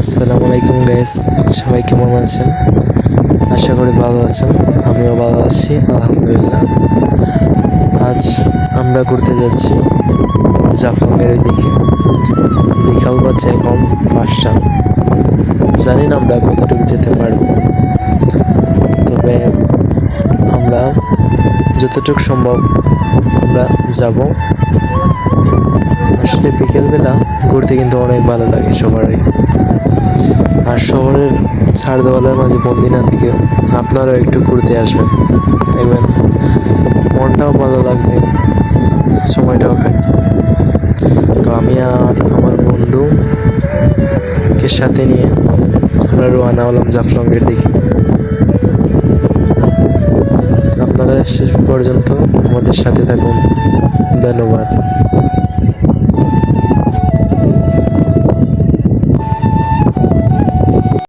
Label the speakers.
Speaker 1: আসসালামু আলাইকুম গাইস সবাই কেমন আছেন? আশা করি ভালো আছেন। আমিও ভালো আছি, আলহামদুলিল্লাহ। আজ আমরা ঘুরতে যাচ্ছি জাফলংয়ের দিকে বিকাল বাজছে এখন পাঁচটা। জানি না আমরা কতটুকু যেতে পারব। তবে আমরা যতটুকু সম্ভব আমরা যাব। আসলে বিকেলবেলা ঘুরতে কিন্তু অনেক ভালো লাগে সবারই আর শহরের ছাড় দেওয়ালের মাঝে বন্দি না থেকে আপনারাও একটু ঘুরতে আসবেন। দেখবেন মনটাও ভালো লাগবে, সময়টাও কাটবে। তো আমি আর আমার বন্ধুকে সাথে নিয়ে আমরা রোয়ানা হলাম জাফলংয়ের দিকে। আপনারা শেষ পর্যন্ত আমাদের সাথে থাকুন। ধন্যবাদ।